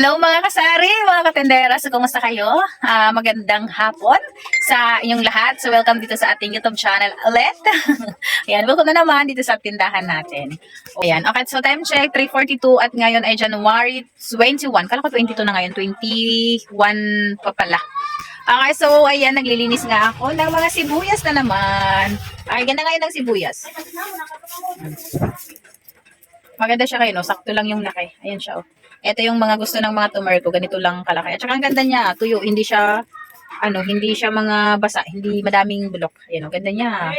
Hello mga kasari, mga katendera. So, kumusta kayo? Ah, magandang hapon sa inyong lahat. So, welcome dito sa ating YouTube channel ulit. Ayan, welcome na naman dito sa tindahan natin. Ayan, okay. So, time check, 3.42 at ngayon ay January 21. Kala ko 22 na ngayon, 21 pa pala. Okay, so, ayan, naglilinis nga ako ng mga sibuyas na naman. Ay, ganda ngayon ng sibuyas. Maganda siya kayo, no? Sakto lang yung laki. Ayan siya, oh. Ito yung mga gusto ng mga tumer ko. Ganito lang kalaki. At saka ang ganda niya. Tuyo. Hindi siya, ano, hindi siya mga basa. Hindi madaming bulok. Ayan, oh. Ganda niya.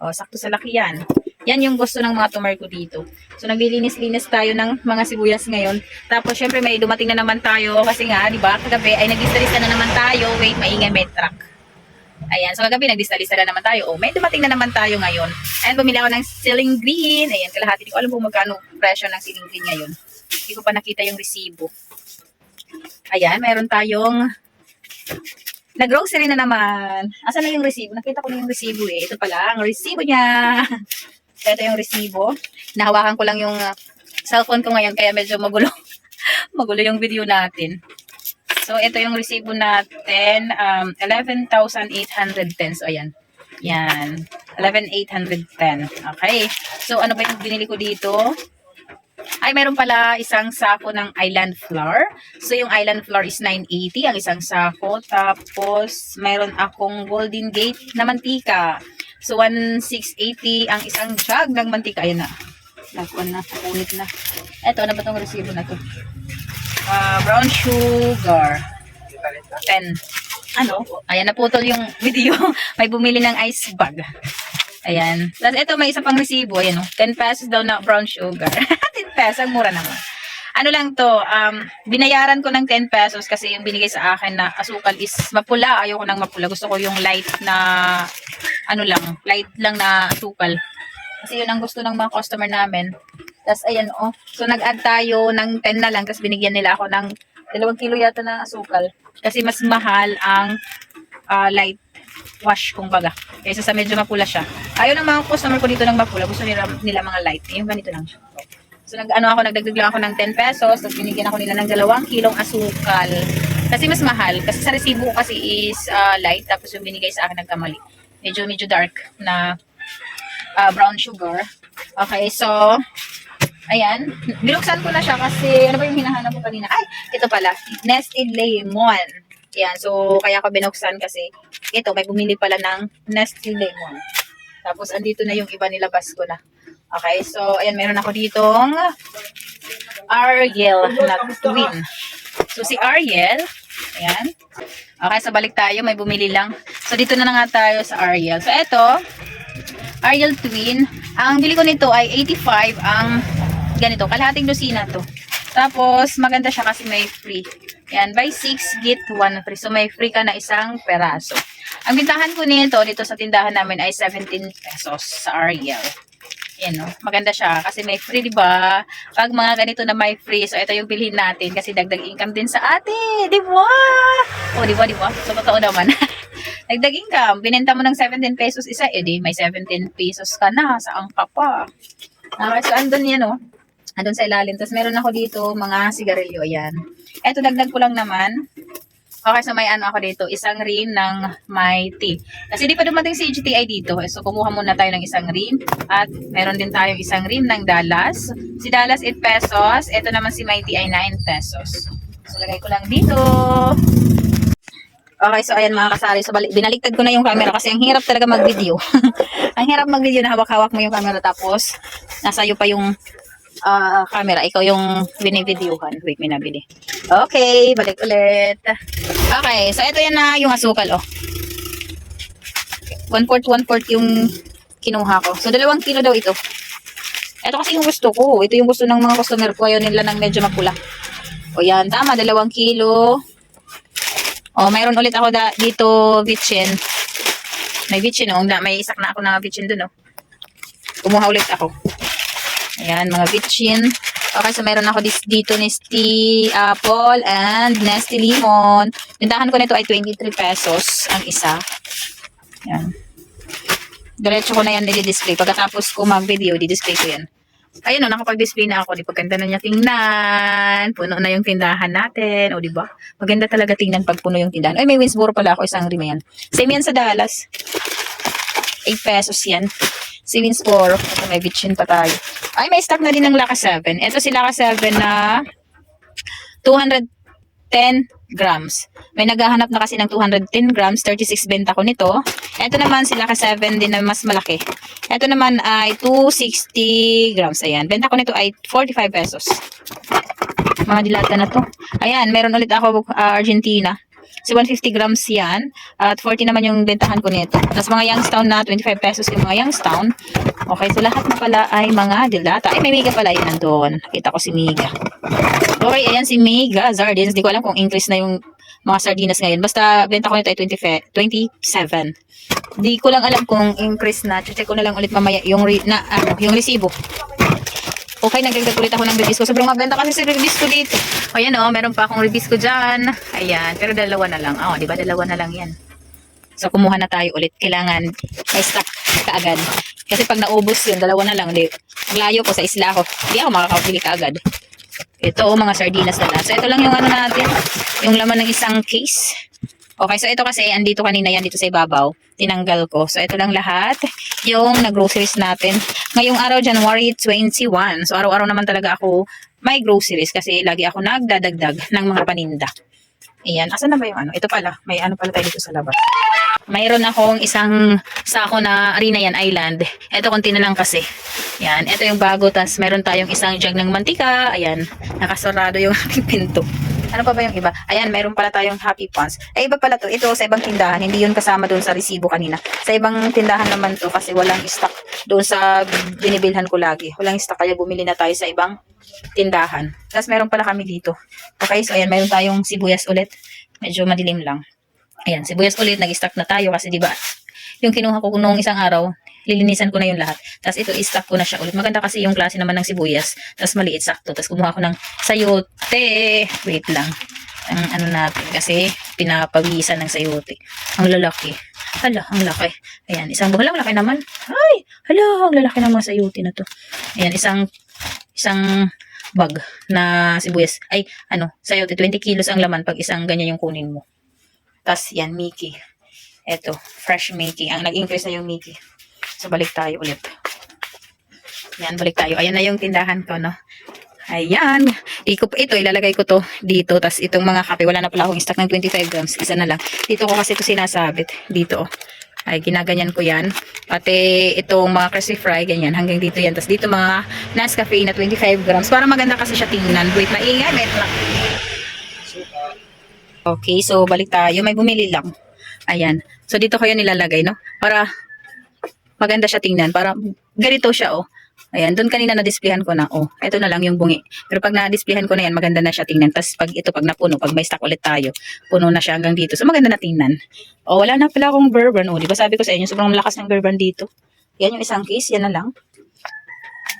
Oh, sakto sa laki yan. Yan yung gusto ng mga tumer ko dito. So, naglilinis-linis tayo ng mga sibuyas ngayon. Tapos, syempre, may dumating na naman tayo. Kasi nga, di ba, kagabi ay nag-lista na naman tayo. Wait, maingay, may truck. Ayan, so kagabi nagdista-lista na naman tayo. Oh, may dumating na naman tayo ngayon. And bumili ako ng ceiling green. Ayan, kalahati. Hindi ko alam kung magkano presyo ng ceiling green ngayon. Hindi ko pa nakita yung resibo. Ayan, meron tayong nag-grocery na naman. Asan na yung resibo? Nakita ko na yung resibo eh. Ito pala, ang resibo niya. Ito yung resibo. Nahawakan ko lang yung uh, cellphone ko ngayon kaya medyo magulo. magulo yung video natin. So, ito yung resibo natin. Um, 11,810. So, ayan. Yan. 11,810. Okay. So, ano ba yung binili ko dito? Ay, meron pala isang sako ng island flour. So, yung island flour is 980 ang isang sako. Tapos, meron akong golden gate na mantika. So, 1680 ang isang jug ng mantika. Ayan na. Nakuha na. Nakunit na. Ito, ano ba itong resibo na to? Ah, brown sugar. 10. Ano? Ayan, naputol yung video. may bumili ng ice bag. Ayan. Tapos ito, may isa pang resibo. Ayan, oh. 10 pesos daw na brown sugar. 10 pesos, ang mura naman. Ano lang to, um, binayaran ko ng 10 pesos kasi yung binigay sa akin na asukal is mapula. Ayoko ng mapula. Gusto ko yung light na, ano lang, light lang na asukal. Kasi yun ang gusto ng mga customer namin. Tapos, ayan, oh. So, nag-add tayo ng 10 na lang. Tapos, binigyan nila ako ng 2 kilo yata na asukal. Kasi mas mahal ang ah, light wash, kumbaga. Kaysa sa medyo mapula siya. Ayaw ng mga customer ko dito ng mapula. Gusto nila, nila mga light. Yung ganito lang siya. So, nag-ano ako, nagdagdag lang ako ng 10 pesos. Tapos, binigyan ako nila ng 2 kilong asukal. Kasi mas mahal. Kasi sa resibo kasi is ah, light. Tapos, yung binigay sa akin nagkamali. Medyo, medyo dark na ah, brown sugar. Okay, so, Ayan. Binuksan ko na siya kasi ano ba yung hinahanap ko kanina? Ay, ito pala. Nested lemon. Ayan. So, kaya ko binuksan kasi ito, may bumili pala ng nested lemon. Tapos, andito na yung iba nilabas ko na. Okay. So, ayan. Meron ako ditong Ariel na twin. So, si Ariel, ayan. Okay. So, balik tayo. May bumili lang. So, dito na na nga tayo sa Ariel. So, ito, Ariel Twin. Ang bili ko nito ay 85 ang ganito. Kalahating dosina to. Tapos, maganda siya kasi may free. Yan, buy 6, get 1 free. So, may free ka na isang peraso. Ang bintahan ko nito dito sa tindahan namin ay 17 pesos sa Ariel. Yan, no? Maganda siya kasi may free, di ba? Pag mga ganito na may free, so ito yung bilhin natin kasi dagdag income din sa atin, di ba? O, di ba, di ba? So, totoo naman. dagdag income, binenta mo ng 17 pesos isa, edi may 17 pesos ka na, saan ka pa? Okay, so andun yan, no? Andun sa ilalim. Tapos meron ako dito mga sigarilyo, ayan. Eto, dagdag ko lang naman. Okay, so may ano ako dito, isang rim ng my tea. Kasi di pa dumating si GTI dito. So, kumuha muna tayo ng isang rim. At meron din tayong isang rim ng Dallas. Si Dallas 8 pesos. Ito naman si my tea ay 9 pesos. So, lagay ko lang dito. Okay, so ayan mga kasari. So, balik, ko na yung camera kasi ang hirap talaga mag-video. ang hirap mag-video na hawak-hawak mo yung camera tapos nasa iyo pa yung ah, camera. Ikaw yung binivideohan. Wait, may nabili. Okay, balik ulit. Okay, so ito yan na yung asukal, oh. One fourth, one fourth yung kinuha ko. So, dalawang kilo daw ito. Ito kasi yung gusto ko. Ito yung gusto ng mga customer ko. Ayaw nila ng medyo mapula. O yan, tama. Dalawang kilo. O, mayroon ulit ako da, dito, bitchin. May bitchin, oh. May isak na ako na bitchin dun, oh. Kumuha ulit ako. Ayan, mga bitchin. Okay, so meron ako dis, dito Nesty Apple and Nesty Lemon. Tindahan ko nito ay 23 pesos ang isa. Ayan. Diretso ko na yan i-display. Pagkatapos ko mag-video, di-display ko yan. Ayun o, nakapag-display na ako. Di pagkanda na niya tingnan. Puno na yung tindahan natin. O, di ba? Maganda talaga tingnan pag puno yung tindahan. Ay, may Winsboro pala ako. Isang rima yan. Same yan sa Dallas. 8 pesos yan. Si Winsboro. Ito, may bitchin pa tayo. Ay, may stock na din ng Laka 7. Ito si Laka 7 na 210 grams. May naghahanap na kasi ng 210 grams, 36 benta ko nito. Ito naman sila ka 7 din na mas malaki. Ito naman ay 260 grams. Ayan. Benta ko nito ay 45 pesos. Mga dilata na to. Ayan, meron ulit ako ah, Argentina. So 150 grams yan. At 40 naman yung bentahan ko nito. Tapos mga Youngstown na 25 pesos yung mga Youngstown. Okay, so lahat na pala ay mga dilata. Ay, may Miga pala yun nandun. Nakita ko si Miga. Okay, ayan si Mega Sardines. Di ko alam kung English na yung mga sardinas ngayon. Basta benta ko nito ay 20 fe- 27. Di ko lang alam kung increase na. Check ko na lang ulit mamaya yung re- na ano, yung resibo. Okay, nagdagdag ulit ako ng ko. Sobrang mabenta kasi si release ko dito. O yan o, meron pa akong ko dyan. Ayan, pero dalawa na lang. O, di ba dalawa na lang yan. So, kumuha na tayo ulit. Kailangan may stock kaagad. Kasi pag naubos yun, dalawa na lang. Di, layo ko sa isla ko. Di ako makakabili kaagad. Ito, oh, mga sardinas na lang. So, ito lang yung ano natin. Yung laman ng isang case. Okay, so ito kasi, andito kanina yan, dito sa ibabaw. Tinanggal ko. So, ito lang lahat. Yung nag-groceries natin. Ngayong araw, January 21. So, araw-araw naman talaga ako may groceries kasi lagi ako nagdadagdag ng mga paninda. Ayan. Asan na ba yung ano? Ito pala. May ano pala tayo dito sa labas. Mayroon akong isang sako na Arena yan Island. Ito konti na lang kasi. Yan. Ito yung bago. Tapos meron tayong isang jug ng mantika. Ayan. Nakasarado yung ating pinto. Ano pa ba yung iba? Ayan, meron pala tayong Happy Pants. Ay, iba pala to. Ito sa ibang tindahan. Hindi yun kasama doon sa resibo kanina. Sa ibang tindahan naman to kasi walang stock doon sa binibilhan ko lagi. Walang stock kaya bumili na tayo sa ibang tindahan. Tapos meron pala kami dito. Okay, so ayan, meron tayong sibuyas ulit. Medyo madilim lang. Ayan, sibuyas ulit. Nag-stock na tayo kasi di ba yung kinuha ko nung isang araw, lilinisan ko na yung lahat. Tapos ito, i-stock ko na siya ulit. Maganda kasi yung klase naman ng sibuyas. Tapos maliit sakto. Tapos kumuha ko ng sayote. Wait lang. Ang ano natin kasi pinapawisan ng sayote. Ang lalaki. Hala, ang laki. Ayan, isang buhay lang laki naman. Ay, hala, ang lalaki ng mga sayote na to. Ayan, isang isang bag na sibuyas. Ay, ano, sayote, 20 kilos ang laman pag isang ganyan yung kunin mo. Tapos, yan, Mickey. Eto, fresh Mickey. Ang nag-increase na yung Mickey. So, balik tayo ulit. Yan, balik tayo. Ayan na yung tindahan ko, no? Ayan. Iko, ito, ilalagay ko to dito. Tapos, itong mga kape, wala na pala akong stock ng 25 grams. Isa na lang. Dito ko kasi ito sinasabit. Dito, oh. Ay, ginaganyan ko yan. Pati itong mga crispy fry, ganyan. Hanggang dito yan. Tapos dito mga Nescafe na 25 grams. Para maganda kasi siya tingnan. Wait, maingay. Wait lang. Okay, so balik tayo. May bumili lang. Ayan. So dito ko yan nilalagay, no? Para maganda siya tingnan. Para ganito siya, oh. Ayan, doon kanina na-displayhan ko na, oh, ito na lang yung bungi. Pero pag na-displayhan ko na yan, maganda na siya tingnan. Tapos pag ito, pag napuno, pag may stock ulit tayo, puno na siya hanggang dito. So maganda na tingnan. Oh, wala na pala akong bourbon. Oh, di sabi ko sa inyo, sobrang malakas ng bourbon dito. Yan yung isang case, yan na lang.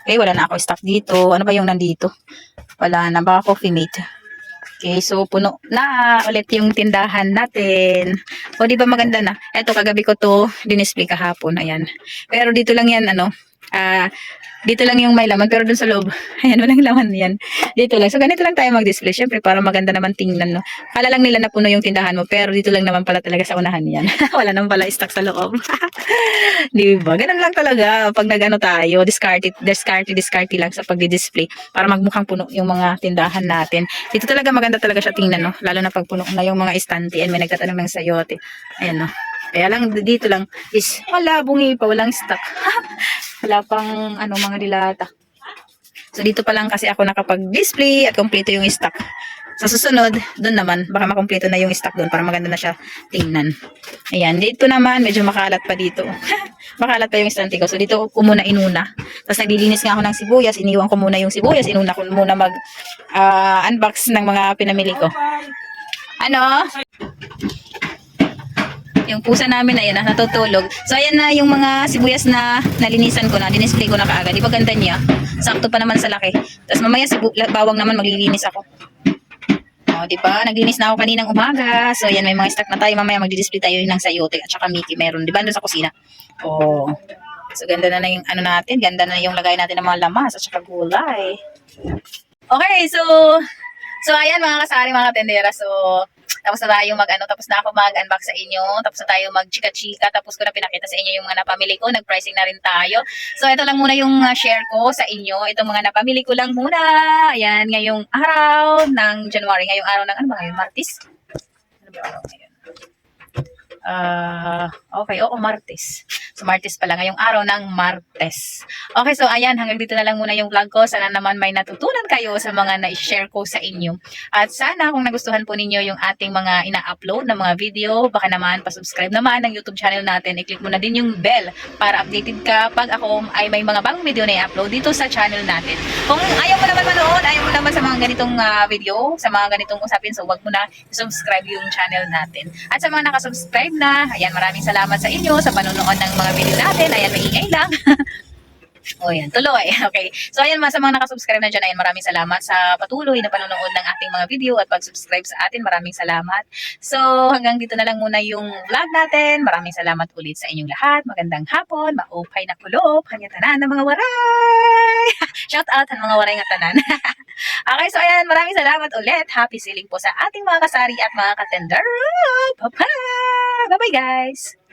Okay, wala na ako stock dito. Ano ba yung nandito? Wala na, baka coffee mate. Okay, so puno na ulit yung tindahan natin. O, di ba maganda na? Eto, kagabi ko to dinisplay kahapon. Ayan. Pero dito lang yan, ano, ah, dito lang yung may laman, pero dun sa loob, ayan, walang laman yan. Dito lang. So, ganito lang tayo mag-display. Siyempre, para maganda naman tingnan, no. Kala lang nila na puno yung tindahan mo, pero dito lang naman pala talaga sa unahan yan. Wala naman pala stock sa loob. Di ba? Ganun lang talaga pag nagano tayo, discard it, discard it, discard it lang sa pagdi-display para magmukhang puno yung mga tindahan natin. Dito talaga maganda talaga siya tingnan, no? Lalo na pag puno na yung mga estante and may nagtatanong ng sayote. Ayan, no? Kaya lang dito lang is wala bungi pa, walang stock. wala pang ano mga dilata. So dito pa lang kasi ako nakapag-display at kompleto yung stock. Sa susunod, doon naman, baka makompleto na yung stock doon para maganda na siya tingnan. Ayan, dito naman, medyo makalat pa dito. makalat pa yung istante ko. So dito ko muna inuna. Tapos naglilinis nga ako ng sibuyas, iniwan ko muna yung sibuyas, inuna ko muna mag ah, unbox ng mga pinamili ko. Ano? Yung pusa namin na yan, ah, natutulog. So, ayan na yung mga sibuyas na nalinisan ko na, dinisplay ko na kaagad. Di ba ganda niya? Sakto pa naman sa laki. Tapos mamaya sibu- bawang naman maglilinis ako. O, di ba? Naglinis na ako kaninang umaga. So, ayan, may mga stock na tayo. Mamaya magdi-display tayo ng sayote at saka Mickey meron. Di ba? Doon sa kusina. O, So, ganda na na yung ano natin. Ganda na yung lagay natin ng mga lamas at saka gulay. Okay, so, so ayan mga kasari, mga tendera. So, tapos na tayo mag, ano, tapos na ako mag-unbox sa inyo. Tapos na tayo mag-chika-chika. Tapos ko na pinakita sa inyo yung mga napamili ko. Nag-pricing na rin tayo. So, ito lang muna yung uh, share ko sa inyo. Itong mga napamili ko lang muna. Ayan, ngayong araw ng January. Ngayong araw ng, ano ba ngayon? Martis? Ano ba araw ngayon? Ah, okay, oo, Martes. So, Martes pala, ngayong araw ng Martes. Okay, so ayan, hanggang dito na lang muna yung vlog ko. Sana naman may natutunan kayo sa mga na-share ko sa inyo. At sana kung nagustuhan po ninyo yung ating mga ina-upload na mga video, baka naman pa-subscribe naman ng YouTube channel natin. I-click mo na din yung bell para updated ka pag ako ay may mga bagong video na i-upload dito sa channel natin. Kung ayaw mo naman manood, ayaw mo naman sa mga ganitong ah, video, sa mga ganitong usapin, so wag mo na subscribe yung channel natin. At sa mga nakasubscribe na, ayan, maraming salamat sa inyo sa panonood ng mga video natin. Ayan, may ingay lang. O yan, tuloy. Okay. So ayan mga sa mga nakasubscribe na dyan, ayan maraming salamat sa patuloy na panonood ng ating mga video at pag-subscribe sa atin. Maraming salamat. So hanggang dito na lang muna yung vlog natin. Maraming salamat ulit sa inyong lahat. Magandang hapon, maupay na kulop, hanya tanan ng mga waray. Shout out ang mga waray nga tanan. okay, so ayan, maraming salamat ulit. Happy selling po sa ating mga kasari at mga katender. Bye-bye! Bye-bye guys!